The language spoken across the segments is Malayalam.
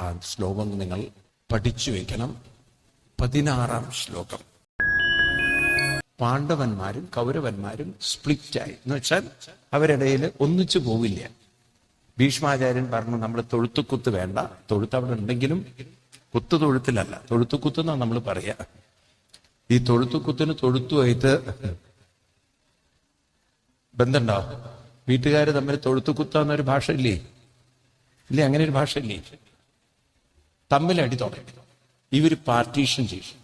ആ ശ്ലോകം നിങ്ങൾ പഠിച്ചു വെക്കണം. പതിനാറാം ശ്ലോകം. പാണ്ഡവന്മാരും കൗരവന്മാരും സ്പ്ലിറ്റ് ആയി എന്ന് വെച്ചാൽ അവരിടയിൽ ഒന്നിച്ചു പോവില്ല. ഭീഷ്മാചാര്യൻ പറഞ്ഞു നമ്മൾ തൊഴുത്തുക്കുത്ത് വേണ്ട. തൊഴുത്ത് അവിടെ ഉണ്ടെങ്കിലും കുത്ത് തൊഴുത്തിലല്ല. തൊഴുത്തുക്കുത്ത് എന്നാ നമ്മൾ പറയാ. ഈ തൊഴുത്തുക്കുത്തിന് തൊഴുത്തുമായിട്ട് ബന്ധമുണ്ടാവും. വീട്ടുകാർ തമ്മിൽ തൊഴുത്തുകുത്താന്നൊരു ഭാഷ ഇല്ലേ ഇല്ലേ അങ്ങനെ ഒരു ഭാഷ ഇല്ലേ തമ്മിലടി തുടങ്ങി ഇവർ പാർട്ടീഷൻ ചെയ്തു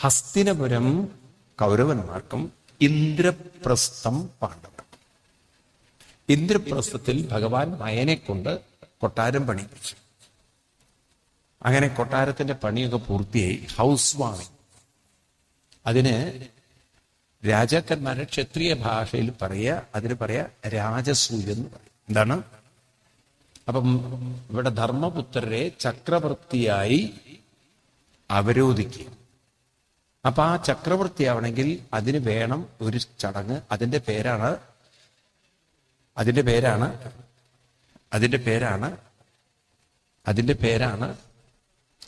ഹസ്തിനപുരം കൗരവന്മാർക്കും ഇന്ദ്രപ്രസ്ഥം പാണ്ഡവർ. ഇന്ദ്രപ്രസ്ഥത്തിൽ ഭഗവാൻ മയനെ കൊണ്ട് കൊട്ടാരം പണിയിപ്പിച്ചു. അങ്ങനെ കൊട്ടാരത്തിന്റെ പണിയൊക്കെ പൂർത്തിയായി. ഹൗസ് വാമിങ് അതിന് രാജാക്കന്മാരെ ക്ഷത്രിയ ഭാഷയിൽ പറയുക അതിന് പറയാ രാജസൂയ എന്ന് പറയും. എന്താണ്? അപ്പം ഇവിടെ ധർമ്മപുത്രരെ ചക്രവർത്തിയായി അവരോധിക്കുക അപ്പൊ ആ ചക്രവർത്തിയാവണമെങ്കിൽ അതിന് വേണം ഒരു ചടങ്ങ്. അതിന്റെ പേരാണ് അതിന്റെ പേരാണ് അതിന്റെ പേരാണ് അതിന്റെ പേരാണ്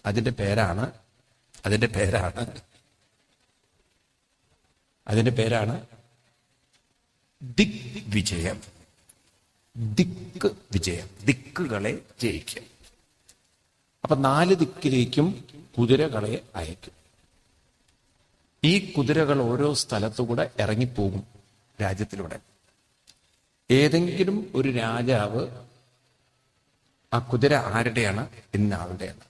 അതിന്റെ പേരാണ് അതിന്റെ പേരാണ് അതിന്റെ പേരാണ് ദിഗ് വിജയം ദിക്ക് വിജയം ദിക്കുകളെ ജയിക്കും. അപ്പൊ നാല് ദിക്കിലേക്കും കുതിരകളെ അയക്കും. ഈ കുതിരകൾ ഓരോ സ്ഥലത്തുകൂടെ ഇറങ്ങിപ്പോകും രാജ്യത്തിലൂടെ. ഏതെങ്കിലും ഒരു രാജാവ് ആ കുതിര ആരുടെയാണ് ഇന്ന ആളുടെയാണ്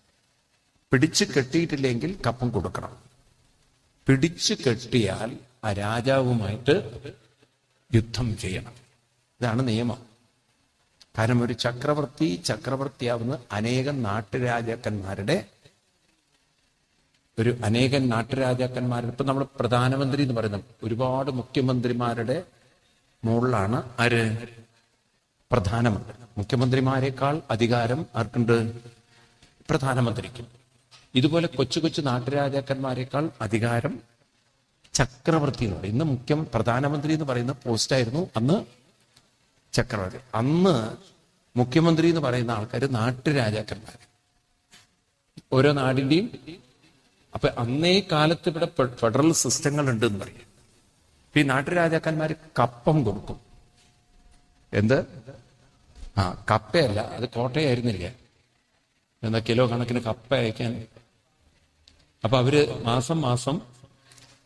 പിടിച്ചു കെട്ടിയിട്ടില്ലെങ്കിൽ കപ്പം കൊടുക്കണം. പിടിച്ചു കെട്ടിയാൽ ആ രാജാവുമായിട്ട് യുദ്ധം ചെയ്യണം. ഇതാണ് നിയമം. കാരണം ഒരു ചക്രവർത്തി ചക്രവർത്തിയാവുന്ന അനേകം നാട്ടുരാജാക്കന്മാരുടെ ഒരു അനേകം നാട്ടുരാജാക്കന്മാരുടെ ഇപ്പൊ നമ്മൾ പ്രധാനമന്ത്രി എന്ന് പറയുന്നത് ഒരുപാട് മുഖ്യമന്ത്രിമാരുടെ മുകളിലാണ് ആര്? പ്രധാനമന്ത്രി. മുഖ്യമന്ത്രിമാരെക്കാൾ അധികാരം ആർക്കുണ്ട്? പ്രധാനമന്ത്രിക്കും. ഇതുപോലെ കൊച്ചു കൊച്ചു നാട്ടുരാജാക്കന്മാരെക്കാൾ അധികാരം ചക്രവർത്തി എന്ന് പറയും. ഇന്ന് മുഖ്യം പ്രധാനമന്ത്രി എന്ന് പറയുന്ന പോസ്റ്റായിരുന്നു അന്ന് ചക്രവർത്തി. അന്ന് മുഖ്യമന്ത്രി എന്ന് പറയുന്ന ആൾക്കാർ നാട്ടുരാജാക്കന്മാർ ഓരോ നാടിന്റെയും അപ്പൊ അന്നേ കാലത്ത് ഇവിടെ ഫെഡറൽ സിസ്റ്റങ്ങൾ ഉണ്ട് എന്ന് പറയും. ഈ നാട്ടുരാജാക്കന്മാർ കപ്പം കൊടുക്കും. എന്ത്? ആ കപ്പയല്ല അത് കോട്ടയായിരുന്നില്ല? എന്താ കിലോ കണക്കിന് കപ്പ അയക്കാൻ? അപ്പൊ അവർ മാസം മാസം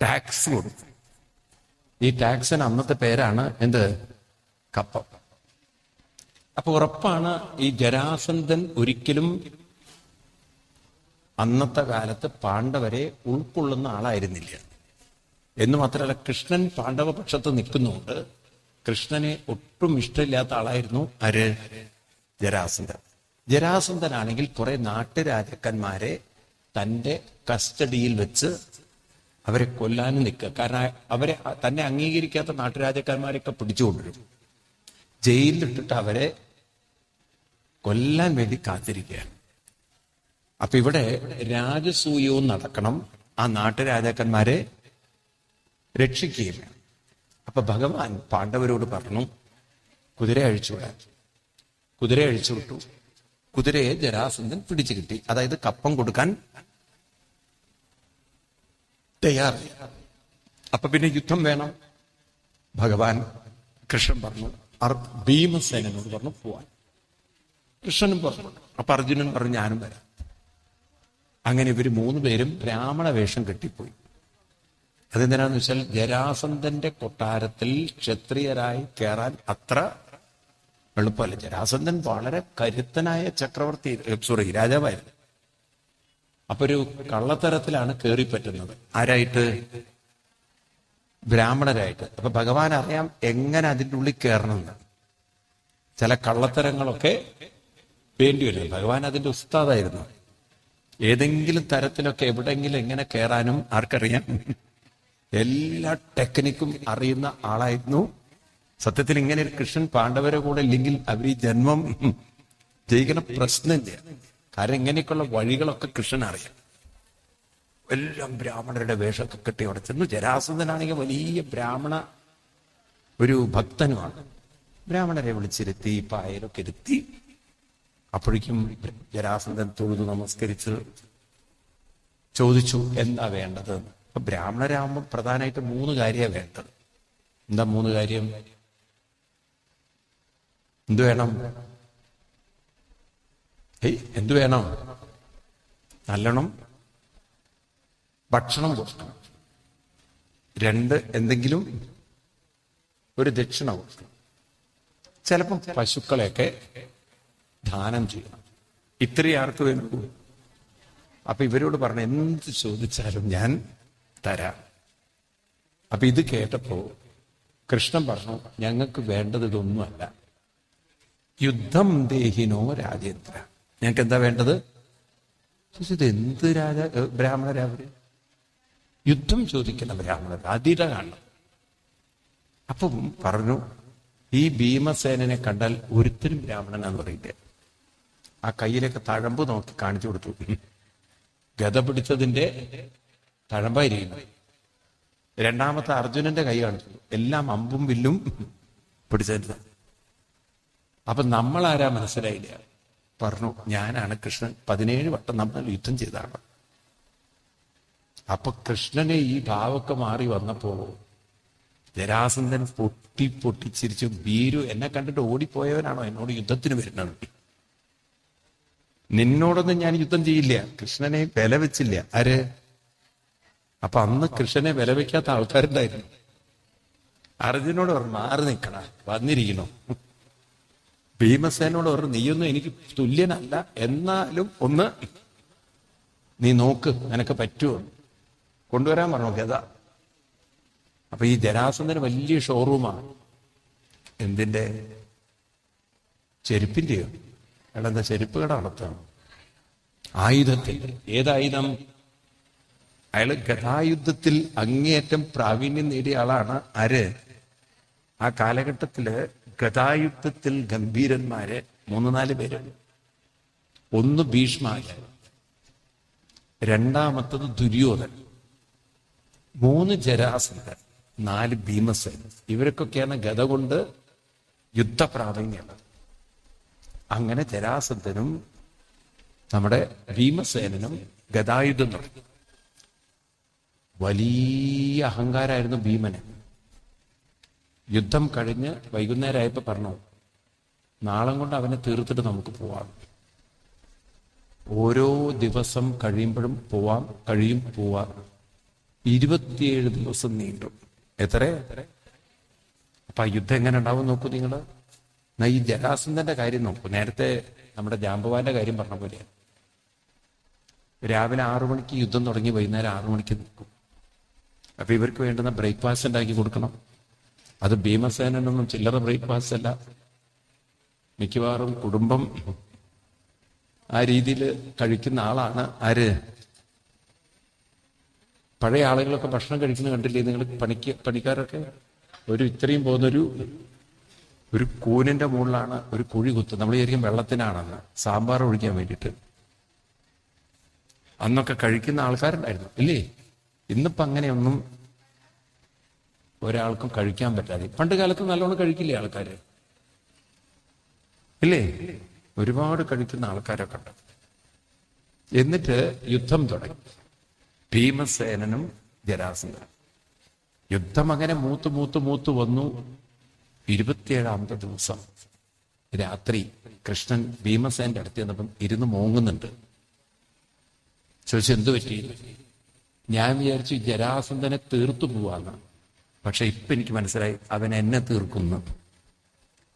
ടാക്സ് കൊടുക്കും. ഈ ടാക്സിന് അന്നത്തെ പേരാണ് എന്ത്? കപ്പം. അപ്പൊ ഉറപ്പാണ് ഈ ജരാസന്ധൻ ഒരിക്കലും അന്നത്തെ കാലത്ത് പാണ്ഡവരെ ഉൾക്കൊള്ളുന്ന ആളായിരുന്നില്ല. എന്ന് മാത്രമല്ല കൃഷ്ണൻ പാണ്ഡവ പക്ഷത്ത് നിൽക്കുന്നുണ്ട് കൃഷ്ണനെ ഒട്ടും ഇഷ്ടമില്ലാത്ത ആളായിരുന്നു ആര് ജരാസന്ധൻ. ജരാസന്ധനാണെങ്കിൽ കുറെ നാട്ടുരാജാക്കന്മാരെ തന്റെ കസ്റ്റഡിയിൽ വെച്ച് അവരെ കൊല്ലാനും നിൽക്കുക. കാരണം അവരെ തന്നെ അംഗീകരിക്കാത്ത നാട്ടുരാജാക്കന്മാരെയൊക്കെ പിടിച്ചുകൊണ്ടുവരും. ജയിലിലിട്ടിട്ട് അവരെ കൊല്ലാൻ വേണ്ടി കാത്തിരിക്കുകയാണ്. അപ്പൊ ഇവിടെ രാജസൂയവും നടക്കണം. ആ നാട്ടുരാജാക്കന്മാരെ രക്ഷിക്കുകയും വേണം. അപ്പൊ ഭഗവാൻ പാണ്ഡവരോട് പറഞ്ഞു കുതിര അഴിച്ചുവിടാൻ കുതിര അഴിച്ചുവിട്ടു കുതിരയെ ജരാസന്ധൻ പിടിച്ചു കിട്ടി. അതായത് കപ്പം കൊടുക്കാൻ തയ്യാറായി. അപ്പൊ പിന്നെ യുദ്ധം വേണം. ഭഗവാൻ കൃഷ്ണൻ പറഞ്ഞു ഭീമസേനനോട് പറഞ്ഞു പോവാൻ. കൃഷ്ണനും പറഞ്ഞു അപ്പൊ അർജുനൻ പറഞ്ഞു ഞാനും വരാം. അങ്ങനെ ഇവർ മൂന്ന് പേരും ബ്രാഹ്മണ വേഷം കെട്ടിപ്പോയി. അതെന്തിനാന്ന് വെച്ചാൽ ജരാസന്ധന്റെ കൊട്ടാരത്തിൽ ക്ഷത്രിയരായി കയറാൻ അത്ര എളുപ്പമല്ല. ജരാസന്ധൻ വളരെ കരുത്തനായ ചക്രവർത്തി സോറി രാജാവായിരുന്നു. അപ്പൊ ഒരു കള്ളത്തരത്തിലാണ് കയറി പറ്റുന്നത് ആരായിട്ട്? ബ്രാഹ്മണരായിട്ട്. അപ്പൊ ഭഗവാൻ അറിയാം എങ്ങനെ അതിന്റെ ഉള്ളിൽ കയറണമെന്ന്. ചില കള്ളത്തരങ്ങളൊക്കെ വേണ്ടി വരും. ഭഗവാൻ അതിന്റെ ഉസ്താദായിരുന്നു. ഏതെങ്കിലും തരത്തിലൊക്കെ എവിടെങ്കിലും എങ്ങനെ കയറാനും ആർക്കറിയാം. എല്ലാ ടെക്നിക്കും അറിയുന്ന ആളായിരുന്നു. സത്യത്തിൽ ഇങ്ങനെ ഒരു കൃഷ്ണൻ പാണ്ഡവരെ കൂടെ ഇല്ലെങ്കിൽ അവർ ഈ ജന്മം ജയിക്കണ പ്രശ്നമില്ല. കാരണം ഇങ്ങനെയൊക്കെയുള്ള വഴികളൊക്കെ കൃഷ്ണൻ അറിയാം. എല്ലാം ബ്രാഹ്മണരുടെ വേഷമൊക്കെ കെട്ടി അവിടെ ചെന്നു. ജരാസന്ധനാണെങ്കിൽ വലിയ ബ്രാഹ്മണ ഒരു ഭക്തനുമാണ്. ബ്രാഹ്മണരെ വിളിച്ചിരുത്തി പായലൊക്കെ ഇരുത്തി. അപ്പോഴേക്കും ജരാസന്ധൻ തൊഴുതു നമസ്കരിച്ച് ചോദിച്ചു എന്താ വേണ്ടത്? അപ്പൊ ബ്രാഹ്മണരാകുമ്പോൾ പ്രധാനമായിട്ട് മൂന്ന് കാര്യമാണ് വേണ്ടത്. എന്താ മൂന്ന് കാര്യം? എന്തു വേണം? എന്ത് വേണം? നല്ലോണം ഭക്ഷണം കൊടുക്കണം. രണ്ട് എന്തെങ്കിലും ഒരു ദക്ഷിണ കൊടുക്കണം. ചിലപ്പം പശുക്കളെയൊക്കെ ദാനം ചെയ്യണം. ഇത്രയും ആർക്ക് വേണ്ടൂ അപ്പൊ ഇവരോട് പറഞ്ഞു എന്ത് ചോദിച്ചാലും ഞാൻ തരാം. അപ്പൊ ഇത് കേട്ടപ്പോ കൃഷ്ണൻ പറഞ്ഞു ഞങ്ങൾക്ക് വേണ്ടത് ഇതൊന്നുമല്ല യുദ്ധം ദേഹിനോ രാജേന്ദ്ര ഞങ്ങൾക്ക് എന്താ വേണ്ടത് ഇത് എന്ത് രാജ ബ്രാഹ്മണരാവര് യുദ്ധം ചോദിക്കുന്ന ബ്രാഹ്മണർ അതിര കാണണം. അപ്പം പറഞ്ഞു ഈ ഭീമസേനനെ കണ്ടാൽ ഒരുത്തരും ബ്രാഹ്മണനാന്ന് പറയില്ല? ആ കയ്യിലൊക്കെ തഴമ്പ് നോക്കി കാണിച്ചു കൊടുത്തു. ഗത പിടിച്ചതിന്റെ തഴമ്പായിരിക്കുന്നു. രണ്ടാമത്തെ അർജുനന്റെ കൈ കാണിച്ചു. എല്ലാം അമ്പും വില്ലും പിടിച്ചതിന്റെ അപ്പൊ നമ്മൾ ആരാ മനസ്സിലായില്ല? പറഞ്ഞു ഞാനാണ് കൃഷ്ണൻ. പതിനേഴ് വട്ടം നമ്മൾ യുദ്ധം ചെയ്താണ് അപ്പൊ കൃഷ്ണനെ ഈ ഭാവമൊക്കെ മാറി വന്നപ്പോ ജരാസന്ധൻ പൊട്ടി പൊട്ടിച്ചിരിച്ചു. ഭീരു എന്നെ കണ്ടിട്ട് ഓടിപ്പോയവനാണോ? എന്നോട് യുദ്ധത്തിന് വരുന്നത് നിന്നോടൊന്നും ഞാൻ യുദ്ധം ചെയ്യില്ല. കൃഷ്ണനെ വില വെച്ചില്ല. ആര്? അപ്പൊ അന്ന് കൃഷ്ണനെ വില വെക്കാത്ത ആൾക്കാരുണ്ടായിരുന്നു. അർജുനോട് പറഞ്ഞു മാറി നിൽക്കണ വന്നിരിക്കണോ ഭീമസേനോട് പറഞ്ഞു നീയൊന്നും എനിക്ക് തുല്യനല്ല. എന്നാലും ഒന്ന് നീ നോക്ക് നിനക്ക് പറ്റുമോ? കൊണ്ടുവരാൻ പറഞ്ഞു ഗത അപ്പൊ ഈ ജരാസന്ധന് വലിയ ഷോറൂമാണ് എന്തിന്റെ? ചെരുപ്പിന്റെയോ? എടാ എന്താ ചെരുപ്പ് കട നടത്താണ് ആയുധത്തിൽ. ഏതായുധം? അയാൾ ഗതായുദ്ധത്തിൽ അങ്ങേയറ്റം പ്രാവീണ്യം നേടിയ ആളാണ് ആര്? ആ കാലഘട്ടത്തിൽ ഗതായുദ്ധത്തിൽ ഗംഭീരന്മാര് മൂന്ന് നാല് പേര്. ഒന്ന് ഭീഷ്മ രണ്ടാമത്തത് ദുര്യോധൻ. മൂന്ന് ജരാസന്ധൻ നാല് ഭീമസേൻ ഇവർക്കൊക്കെയാണ് ഗത കൊണ്ട് യുദ്ധപ്രാധാന്യമുള്ളത് അങ്ങനെ ജരാസന്ധനും നമ്മുടെ ഭീമസേനനും ഗതായുധം നടത്തി വലിയ അഹങ്കാരായിരുന്നു ഭീമന്. യുദ്ധം കഴിഞ്ഞ് വൈകുന്നേരമായപ്പോ പറഞ്ഞു നാളം കൊണ്ട് അവനെ തീർത്തിട്ട് നമുക്ക് പോവാം. ഓരോ ദിവസം കഴിയുമ്പോഴും പോവാം കഴിയും പോവാം. ഇരുപത്തിയേഴ് ദിവസം നീണ്ടു. എത്ര? അപ്പൊ ആ യുദ്ധം എങ്ങനെ ഉണ്ടാവും നോക്കൂ നിങ്ങൾ എന്നാ ഈ ജരാസന്ധന്റെ കാര്യം നോക്കൂ. നേരത്തെ നമ്മുടെ ജാമ്പവാന്റെ കാര്യം പറഞ്ഞ പോലെയാണ് രാവിലെ ആറു മണിക്ക് യുദ്ധം തുടങ്ങി വൈകുന്നേരം ആറു മണിക്ക് നിൽക്കും. അപ്പൊ ഇവർക്ക് വേണ്ടുന്ന ബ്രേക്ക്ഫാസ്റ്റ് ഉണ്ടാക്കി കൊടുക്കണം. അത് ഭീമസേനൊന്നും ചില്ലറ ബ്രേക്ക്ഫാസ്റ്റ് അല്ല. മിക്കവാറും കുടുംബം ആ രീതിയിൽ കഴിക്കുന്ന ആളാണ് ആര്? പഴയ ആളുകളൊക്കെ ഭക്ഷണം കഴിക്കുന്ന കണ്ടില്ലേ? നിങ്ങൾ പണിക്ക് പണിക്കാരൊക്കെ ഒരു ഇത്രയും പോകുന്നൊരു ഒരു കൂനിന്റെ മുകളിലാണ് ഒരു കുഴി കുത്ത് നമ്മൾ ശരിക്കും വെള്ളത്തിനാണെന്ന്. സാമ്പാർ ഒഴിക്കാൻ വേണ്ടിയിട്ട്. അന്നൊക്കെ കഴിക്കുന്ന ആൾക്കാരുണ്ടായിരുന്നു. ഇല്ലേ? ഇന്നിപ്പോ അങ്ങനെയൊന്നും ഒരാൾക്കും കഴിക്കാൻ പറ്റാതെ. പണ്ട് കാലത്ത് നല്ലോണം കഴിക്കില്ലേ ആൾക്കാര്? ഇല്ലേ? ഒരുപാട് കഴിക്കുന്ന ആൾക്കാരൊക്കെ ഉണ്ട്. എന്നിട്ട് യുദ്ധം തുടങ്ങി. ഭീമസേനനും ജരാസന്ധനും. യുദ്ധം അങ്ങനെ മൂത്ത് മൂത്ത് മൂത്ത് വന്നു. ഇരുപത്തിയേഴാമത്തെ ദിവസം രാത്രി കൃഷ്ണൻ ഭീമസേന്റെ അടുത്ത് ചെന്നപ്പം ഇരുന്ന് മോങ്ങുന്നുണ്ട്. ചോദിച്ചു എന്തു പറ്റി? ഞാൻ വിചാരിച്ചു ജരാസന്ധനെ തീർത്തു പോവാന്ന്. പക്ഷെ ഇപ്പൊ എനിക്ക് മനസ്സിലായി അവൻ എന്നെ തീർക്കുന്നു.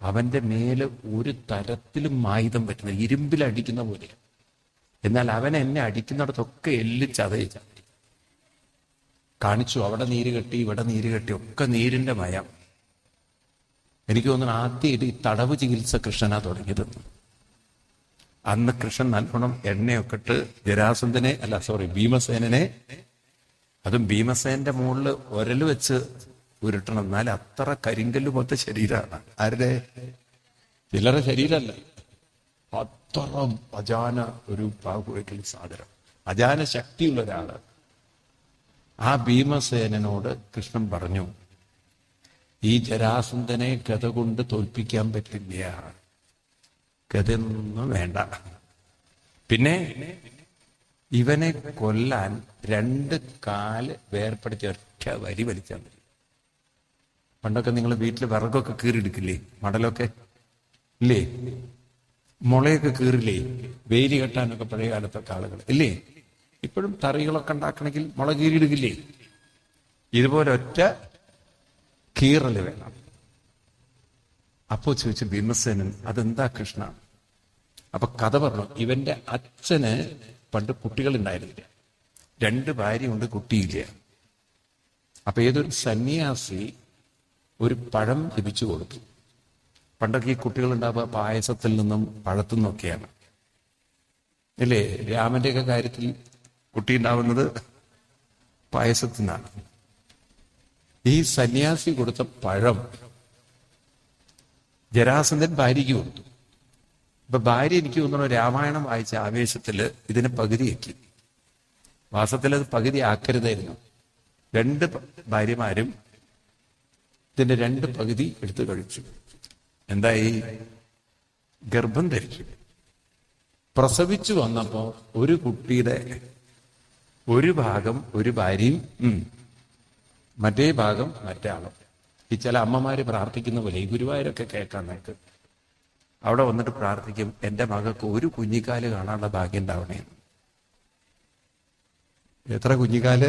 അവന്റെ മേൽ ഒരു തരത്തിലും ആയുധം പറ്റുന്ന ഇരുമ്പിലടിക്കുന്ന പോലെ. എന്നാൽ അവൻ എന്നെ അടിക്കുന്നിടത്തൊക്കെ എല്ല് ചതയിച്ച. കാണിച്ചു. അവിടെ നീര് കെട്ടി ഇവിടെ നീര് കെട്ടി ഒക്കെ നീരിന്റെ മയം. എനിക്ക് തോന്നുന്നു ആദ്യമായിട്ട് ഈ തടവ് ചികിത്സ കൃഷ്ണനാ തുടങ്ങിയത്. അന്ന് കൃഷ്ണൻ നല്ലോണം എണ്ണയൊക്കെ ഇട്ട് ജരാസന്ധനെ അല്ല സോറി ഭീമസേനനെ അതും ഭീമസേന്റെ മുകളിൽ ഒരൽ വെച്ച് ഉരുട്ടണം. എന്നാൽ അത്ര കരിങ്കല്ല് പോലത്തെ ശരീരമാണ് ആരുടെ? ചിലരുടെ ശരീരമല്ല. അത്ര അജാന ഒരു പാകുവയ്ക്കൽ സാധനം. അജാന ശക്തിയുള്ള ഒരാൾ ആ ഭീമസേനോട് കൃഷ്ണൻ പറഞ്ഞു ഈ ജരാസന്ധനെ ഗത കൊണ്ട് തോൽപ്പിക്കാൻ പറ്റില്ല. ഗതൊന്നും വേണ്ട. പിന്നെ ഇവനെ കൊല്ലാൻ രണ്ട് കാൽ വേർപ്പെടുത്തി ഒറ്റ വരി വലിച്ചാൽ മതി. പണ്ടൊക്കെ നിങ്ങൾ വീട്ടിൽ വിറകൊക്കെ കീറിയെടുക്കില്ലേ? മടലൊക്കെ? ഇല്ലേ? മുളയൊക്കെ കീറില്ലേ? വേലി കെട്ടാനൊക്കെ പഴയ കാലത്തൊക്കെ ആളുകൾ ഇല്ലേ? ഇപ്പോഴും തറികളൊക്കെ ഉണ്ടാക്കണമെങ്കിൽ മുളക് കീറിയിടുകില്ലേ ഇതുപോലെ ഒറ്റ കീറൽ വേണം. അപ്പോ ചോദിച്ചു ഭീമസേനൻ അതെന്താ കൃഷ്ണ? അപ്പൊ കഥ പറഞ്ഞു ഇവന്റെ അച്ഛന് പണ്ട് കുട്ടികളുണ്ടായിരുന്നില്ല. രണ്ട് ഭാര്യയുണ്ട് കുട്ടിയില്ല. അപ്പൊ ഏതൊരു സന്യാസി ഒരു പഴം ലഭിച്ചു കൊടുത്തു. പണ്ടൊക്കെ ഈ കുട്ടികൾ ഉണ്ടാവുക പായസത്തിൽ നിന്നും പഴത്തു നിന്നൊക്കെയാണ് ഇല്ലേ രാമന്റെയൊക്കെ കാര്യത്തിൽ കുട്ടി ഉണ്ടാവുന്നത് പായസത്തിൽ ഈ സന്യാസി കൊടുത്ത പഴം ജരാസന്ധൻ ഭാര്യയ്ക്ക് കൊടുത്തു. ഇപ്പൊ ഭാര്യ എനിക്ക് തോന്നുന്നു രാമായണം വായിച്ച ആവേശത്തിൽ ഇതിനെ പകുതിയാക്കി. വാസത്തിൽ അത് പകുതി ആക്കരുതായിരുന്നു. രണ്ട് ഭാര്യമാരും ഇതിന്റെ രണ്ട് പകുതി എടുത്തു കഴിച്ചു. എന്തായി ഗർഭം ധരിച്ചു പ്രസവിച്ചു വന്നപ്പോ ഒരു കുട്ടിയുടെ ഒരു ഭാഗം ഒരു ഭാര്യയും മറ്റേ ഭാഗം മറ്റാളും. ഈ ചില അമ്മമാര് പ്രാർത്ഥിക്കുന്ന പോലെ ഈ ഗുരുവായൂരൊക്കെ കേൾക്കാൻ നമുക്ക് അവിടെ വന്നിട്ട് പ്രാർത്ഥിക്കും എന്റെ മകൾക്ക് ഒരു കുഞ്ഞിക്കാൽ കാണാനുള്ള ഭാഗ്യം ഉണ്ടാവണേ. എത്ര കുഞ്ഞിക്കാൽ?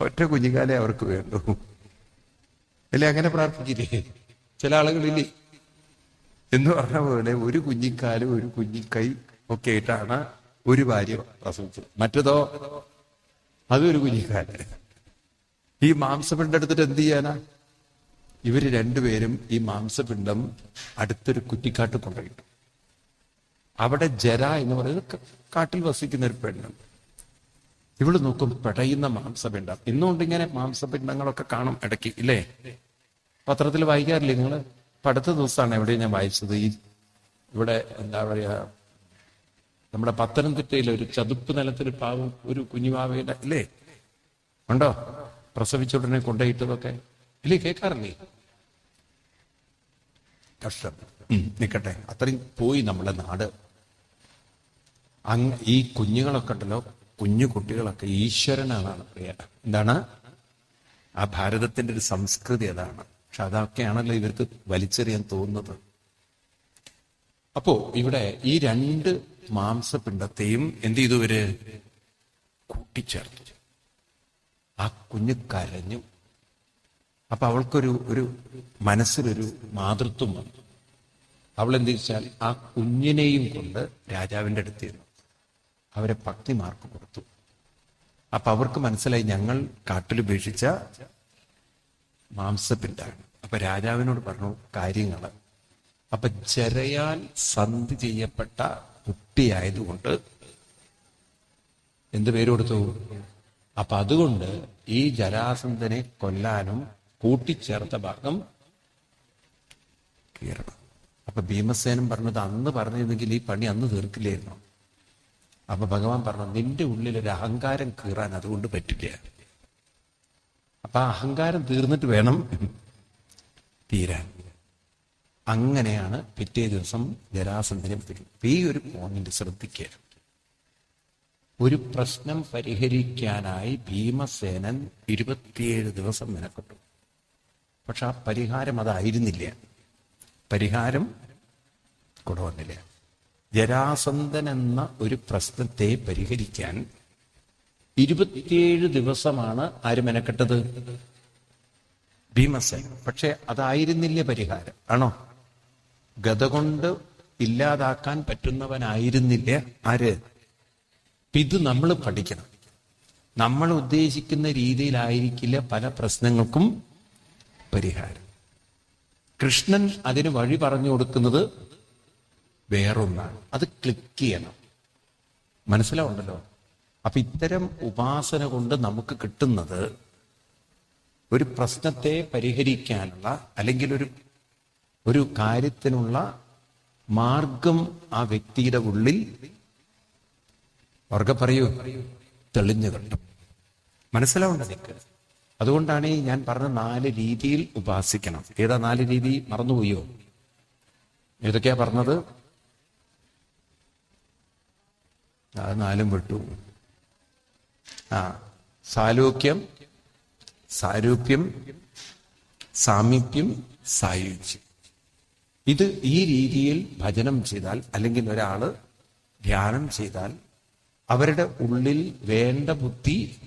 ഒറ്റ കുഞ്ഞിക്കാലേ അവർക്ക് വേണ്ടു. അല്ലെ അങ്ങനെ പ്രാർത്ഥിക്കില്ലേ ചില ആളുകളില്ലേ? എന്ന് പറഞ്ഞ പോലെ ഒരു കുഞ്ഞിക്കാൽ ഒരു കുഞ്ഞിക്കൈ ഒക്കെ ആയിട്ടാണ് ഒരു ഭാര്യ പ്രസവിച്ചു. മറ്റതോ അതൊരു കുഞ്ഞിക്കാരൻ. ഈ മാംസപിണ്ഡം എടുത്തിട്ട് എന്ത് ചെയ്യാനാ? ഇവർ രണ്ടുപേരും ഈ മാംസപിണ്ഡം അടുത്തൊരു കുറ്റിക്കാട്ട് കൊണ്ടുപോയിട്ടു. അവിടെ ജര എന്ന് പറയുന്നത് കാട്ടിൽ വസിക്കുന്ന ഒരു പെണ്ണുണ്ട്. ഇവൾ നോക്കും പെടയുന്ന മാംസപിണ്ഡം. ഇന്നുകൊണ്ട് ഇങ്ങനെ മാംസപിണ്ഡങ്ങളൊക്കെ കാണും ഇടയ്ക്ക് ഇല്ലേ? പത്രത്തിൽ വായിക്കാറില്ലേ നിങ്ങൾ അടുത്ത ദിവസമാണ് എവിടെ ഞാൻ വായിച്ചത്. ഈ ഇവിടെ എന്താ പറയാ നമ്മുടെ പത്തനംതിട്ടയിലെ ഒരു ചതുപ്പ് നിലത്തിൽ പാവം ഒരു കുഞ്ഞുമാവയുടെ അല്ലേ ഉണ്ടോ? പ്രസവിച്ച ഉടനെ കൊണ്ടുപോയിട്ടതൊക്കെ. ഇല്ലേ കേൾക്കാറില്ലേ? കഷ്ടം. നിൽക്കട്ടെ അത്രയും പോയി നമ്മുടെ നാട്. അങ്ങ് ഈ കുഞ്ഞുങ്ങളൊക്കെ ഉണ്ടല്ലോ. കുഞ്ഞു കുട്ടികളൊക്കെ ഈശ്വരനാണ് പ്രിയ. എന്താണ്? ആ ഭാരതത്തിന്റെ ഒരു സംസ്കൃതി അതാണ്. പക്ഷെ അതൊക്കെയാണല്ലോ ഇവർക്ക് വലിച്ചെറിയാൻ തോന്നുന്നത്. അപ്പോ ഇവിടെ ഈ രണ്ട് മാംസപിണ്ടത്തെയും എന്ത് ചെയ്തു ഇവർ? കൂട്ടിച്ചേർത്തു. ആ കുഞ്ഞ് കരഞ്ഞു. അപ്പൊ അവൾക്കൊരു ഒരു മനസ്സിലൊരു മാതൃത്വം വന്നു. അവൾ എന്ത് വെച്ചാൽ ആ കുഞ്ഞിനെയും കൊണ്ട് രാജാവിന്റെ ചെന്നു. അവരെ ഭക്തി മാർക്ക് കൊടുത്തു. അപ്പൊ അവർക്ക് മനസ്സിലായി ഞങ്ങൾ കാട്ടിലുപേക്ഷിച്ച മാംസപിണ്ടാണ് അപ്പൊ രാജാവിനോട് പറഞ്ഞു കാര്യങ്ങൾ. അപ്പൊ ചെരയാൻ സന്ധി ചെയ്യപ്പെട്ട കുട്ടിയായതുകൊണ്ട് എന്ത് പേര് കൊടുത്തു? അപ്പൊ അതുകൊണ്ട് ഈ ജരാസന്ധനെ കൊല്ലാനും കൂട്ടിച്ചേർത്ത ഭാഗം കീറണം. അപ്പൊ ഭീമസേനം പറഞ്ഞത് അന്ന് പറഞ്ഞിരുന്നെങ്കിൽ ഈ പണി അന്ന് തീർക്കില്ലായിരുന്നു. അപ്പൊ ഭഗവാൻ പറഞ്ഞു നിന്റെ ഉള്ളിൽ ഒരു അഹങ്കാരം കീറാൻ അതുകൊണ്ട് പറ്റില്ല. അപ്പൊ അഹങ്കാരം തീർന്നിട്ട് വേണം തീരാൻ. അങ്ങനെയാണ് പിറ്റേ ദിവസം ജരാസന്ധനെ പിടിക്കുന്നത് ഈ ഒരു പോയിന്റ് ശ്രദ്ധിക്കുക. ഒരു പ്രശ്നം പരിഹരിക്കാനായി ഭീമസേനൻ ഇരുപത്തിയേഴ് ദിവസം മെനക്കെട്ടു. പക്ഷെ ആ പരിഹാരം അതായിരുന്നില്ല. പരിഹാരം കൊണ്ടുവന്നില്ല. ജരാസന്ധൻ എന്ന ഒരു പ്രശ്നത്തെ പരിഹരിക്കാൻ ഇരുപത്തിയേഴ് ദിവസമാണ് ആര് മെനക്കെട്ടത്? ഭീമസേൻ പക്ഷെ അതായിരുന്നില്ല പരിഹാരം. ആണോ? ഗത കൊണ്ട് ഇല്ലാതാക്കാൻ പറ്റുന്നവനായിരുന്നില്ല ആര്? ഇത് നമ്മൾ പഠിക്കണം. നമ്മൾ ഉദ്ദേശിക്കുന്ന രീതിയിലായിരിക്കില്ല പല പ്രശ്നങ്ങൾക്കും പരിഹാരം. കൃഷ്ണൻ അതിന് വഴി പറഞ്ഞു കൊടുക്കുന്നത് വേറൊന്നാണ്. അത് ക്ലിക്ക് ചെയ്യണം. മനസ്സിലാവുണ്ടല്ലോ? അപ്പൊ ഇത്തരം ഉപാസന കൊണ്ട് നമുക്ക് കിട്ടുന്നത് ഒരു പ്രശ്നത്തെ പരിഹരിക്കാനുള്ള അല്ലെങ്കിൽ ഒരു ഒരു കാര്യത്തിനുള്ള മാർഗം ആ വ്യക്തിയുടെ ഉള്ളിൽ ഉറക്കെ പറയൂ തെളിഞ്ഞു കണ്ടു മനസ്സിലാവുന്ന? നിക്ക് അതുകൊണ്ടാണ് ഞാൻ പറഞ്ഞ നാല് രീതിയിൽ ഉപാസിക്കണം. ഏതാ നാല് രീതി? മറന്നുപോയോ? ഏതൊക്കെയാ പറഞ്ഞത്? അത് നാലും വിട്ടു. ആ സാലോക്യം സാരൂപ്യം സാമീപ്യം സായുജ്യം. ഇത് ഈ രീതിയിൽ ഭജനം ചെയ്താൽ അല്ലെങ്കിൽ ഒരാൾ ധ്യാനം ചെയ്താൽ അവരുടെ ഉള്ളിൽ വേണ്ട ബുദ്ധി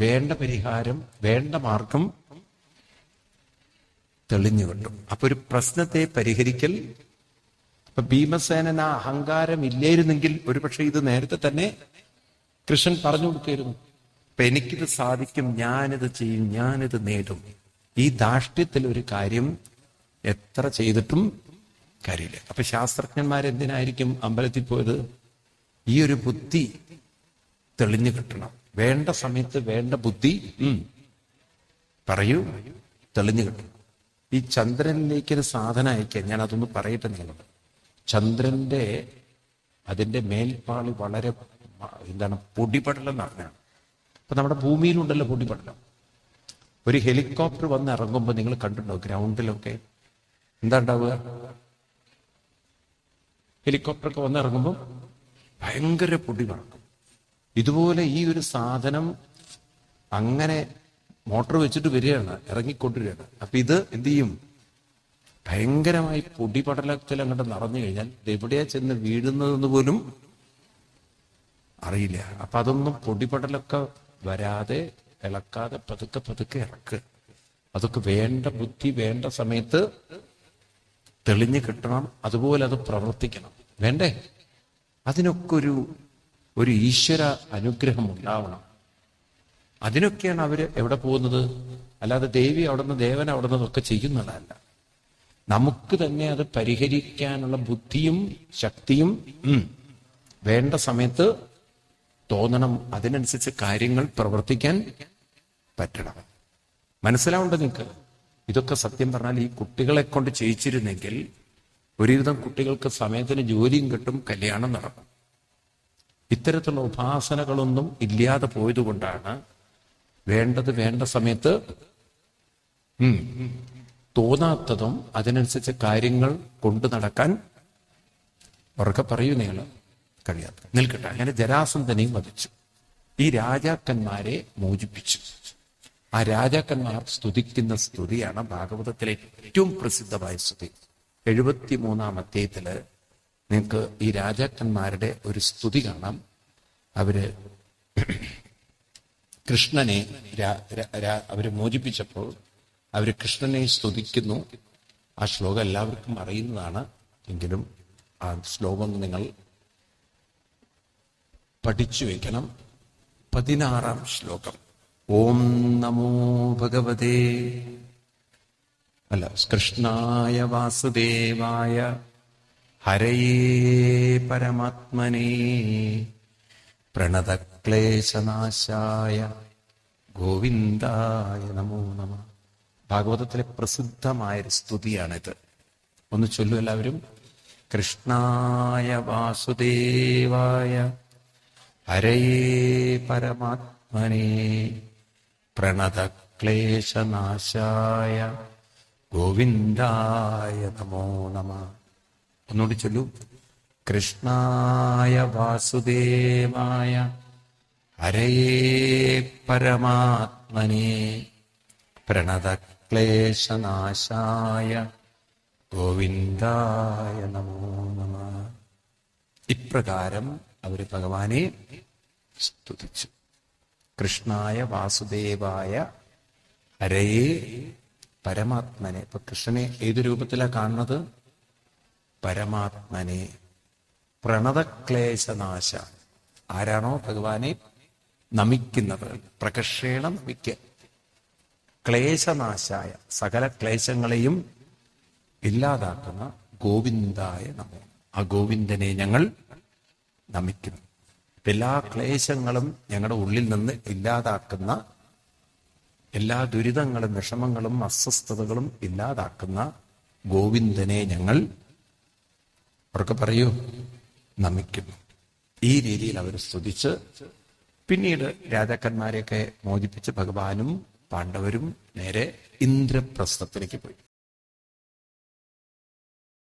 വേണ്ട പരിഹാരം വേണ്ട മാർഗം തെളിഞ്ഞു കിട്ടും. അപ്പൊ ഒരു പ്രശ്നത്തെ പരിഹരിക്കൽ അപ്പൊ ഭീമസേനന് ആ അഹങ്കാരം ഇല്ലായിരുന്നെങ്കിൽ ഒരുപക്ഷെ ഇത് നേരത്തെ തന്നെ കൃഷ്ണൻ പറഞ്ഞു കൊടുക്കായിരുന്നു അപ്പൊ എനിക്കിത് സാധിക്കും ഞാനിത് ചെയ്യും ഞാനിത് നേടും. ഈ ധാഷ്ട്യത്തിൽ ഒരു കാര്യം എത്ര ചെയ്തിട്ടും കാര്യമില്ല. അപ്പൊ ശാസ്ത്രജ്ഞന്മാരെന്തിനായിരിക്കും അമ്പലത്തിൽ പോയത്? ഈ ഒരു ബുദ്ധി തെളിഞ്ഞു കിട്ടണം. വേണ്ട സമയത്ത് വേണ്ട ബുദ്ധി പറയൂ തെളിഞ്ഞു കിട്ടണം. ഈ ചന്ദ്രനിലേക്ക് ഒരു സാധനം അയക്കാൻ ഞാൻ അതൊന്ന് പറയട്ടെ നിങ്ങളോട്. ചന്ദ്രന്റെ അതിന്റെ മേൽപ്പാളി വളരെ എന്താണ് പൊടിപടലം നിറഞ്ഞാണ് അപ്പൊ നമ്മുടെ ഭൂമിയിലുണ്ടല്ലോ പൊടിപടലം. ഒരു ഹെലികോപ്റ്റർ വന്ന് ഇറങ്ങുമ്പോൾ നിങ്ങൾ കണ്ടിട്ടുണ്ടോ ഗ്രൗണ്ടിലൊക്കെ? എന്താ ഉണ്ടാവുക ഹെലികോപ്റ്റർ ഒക്കെ വന്നിറങ്ങുമ്പോൾ ഭയങ്കര പൊടി പറക്കും ഇതുപോലെ ഈ ഒരു സാധനം അങ്ങനെ മോട്ടോർ വെച്ചിട്ട് വരികയാണ് ഇറങ്ങിക്കൊണ്ടിരിക്കുകയാണ്. അപ്പൊ ഇത് എന്ത് ചെയ്യും? ഭയങ്കരമായി പൊടിപടലത്തിൽ അങ്ങോട്ട് നടന്നു കഴിഞ്ഞാൽ ഇത് എവിടെയാ ചെന്ന് വീഴുന്നതെന്ന് പോലും അറിയില്ല. അപ്പൊ അതൊന്നും പൊടിപടലൊക്കെ വരാതെ ഇളക്കാതെ പതുക്കെ പതുക്കെ ഇറക്ക് അതൊക്കെ വേണ്ട ബുദ്ധി വേണ്ട സമയത്ത് തെളിഞ്ഞു കിട്ടണം അതുപോലെ അത് പ്രവർത്തിക്കണം. വേണ്ടേ? അതിനൊക്കെ ഒരു ഒരു ഈശ്വര അനുഗ്രഹം ഉണ്ടാവണം അതിനൊക്കെയാണ് അവർ എവിടെ പോകുന്നത്? അല്ലാതെ ദേവി അവിടെ നിന്ന് ദേവൻ അവിടെ നിന്നൊക്കെ ചെയ്യുന്നതല്ല. നമുക്ക് തന്നെ അത് പരിഹരിക്കാനുള്ള ബുദ്ധിയും ശക്തിയും വേണ്ട സമയത്ത് തോന്നണം. അതിനനുസരിച്ച് കാര്യങ്ങൾ പ്രവർത്തിക്കാൻ പറ്റണം. മനസ്സിലാവുണ്ടോ നിങ്ങൾക്ക്? ഇതൊക്കെ സത്യം പറഞ്ഞാൽ ഈ കുട്ടികളെ കൊണ്ട് ചെയ്യിച്ചിരുന്നെങ്കിൽ ഒരുവിധം കുട്ടികൾക്ക് സമയത്തിന് ജോലിയും കിട്ടും കല്യാണം നടക്കും. ഇത്തരത്തിലുള്ള ഉപാസനകളൊന്നും ഇല്ലാതെ പോയതുകൊണ്ടാണ് വേണ്ടത് വേണ്ട സമയത്ത് തോന്നാത്തതും അതിനനുസരിച്ച് കാര്യങ്ങൾ കൊണ്ടു നടക്കാൻ ഉറക്കെ പറയൂ നിങ്ങൾ. കഴിയാത്ത. നിൽക്കട്ടെ. അങ്ങനെ ജരാസന്ധനെയും വധിച്ചു. ഈ രാജാക്കന്മാരെ മോചിപ്പിച്ചു. ആ രാജാക്കന്മാർ സ്തുതിക്കുന്ന സ്തുതിയാണ് ഭാഗവതത്തിലെ ഏറ്റവും പ്രസിദ്ധമായ സ്തുതി. എഴുപത്തിമൂന്നാം അധ്യായത്തിൽ നിങ്ങൾക്ക് ഈ രാജാക്കന്മാരുടെ ഒരു സ്തുതി കാണാം. അവർ കൃഷ്ണനെ അവർ മോചിപ്പിച്ചപ്പോൾ അവർ കൃഷ്ണനെ സ്തുതിക്കുന്നു. ആ ശ്ലോകം എല്ലാവർക്കും അറിയുന്നതാണ്. എങ്കിലും ആ ശ്ലോകം നിങ്ങൾ പഠിച്ചു വെക്കണം. പതിനാറാം ശ്ലോകം. ഓം നമോ ഭഗവതേ. അല്ല കൃഷ്ണായ വാസുദേവായ ഹരയേ പരമാത്മനേ. പ്രണതക്ലേശനാശായ ഗോവിന്ദായ നമോ നമ. ഭാഗവതത്തിലെ പ്രസിദ്ധമായൊരു സ്തുതിയാണിത്. ഒന്ന് ചൊല്ലു എല്ലാവരും. കൃഷ്ണായ വാസുദേവായ ഹരയേ പരമാത്മനേ. പ്രണതക്ലേശനാശായ ഗോവിന്ദായ നമോ നമ. ഒന്നുകൂടി ചൊല്ലു. കൃഷ്ണായ വാസുദേവായ ഹരയേ പരമാത്മനെ. പ്രണതക്ലേശനാശായ ഗോവിന്ദായ നമോ നമ. ഇപ്രകാരം അവർ ഭഗവാനെ സ്തുതിച്ചു. കൃഷ്ണായ വാസുദേവായ ഹരേ പരമാത്മനെ. ഇപ്പൊ കൃഷ്ണനെ ഏത് രൂപത്തിലാണ് കാണുന്നത്? പരമാത്മനെ. പ്രണതക്ലേശനാശ. ആരാണോ ഭഗവാനെ നമിക്കുന്നത്? പ്രകർഷേണ നമിക്ക. ക്ലേശനാശായ. സകല ക്ലേശങ്ങളെയും ഇല്ലാതാക്കുന്ന ഗോവിന്ദായ നമ. ആ ഗോവിന്ദനെ ഞങ്ങൾ നമിക്കുന്നു. എല്ലാ ക്ലേശങ്ങളും ഞങ്ങളുടെ ഉള്ളിൽ നിന്ന് ഇല്ലാതാക്കുന്ന എല്ലാ ദുരിതങ്ങളും വിഷമങ്ങളും അസ്വസ്ഥതകളും ഇല്ലാതാക്കുന്ന ഗോവിന്ദനെ ഞങ്ങൾ അവർക്ക് പറയൂ നമിക്കുന്നു. ഈ രീതിയിൽ അവർ സ്തുതിച്ച് പിന്നീട് രാജാക്കന്മാരെയൊക്കെ മോചിപ്പിച്ച് ഭഗവാനും പാണ്ഡവരും നേരെ ഇന്ദ്രപ്രസ്ഥത്തിലേക്ക് പോയി.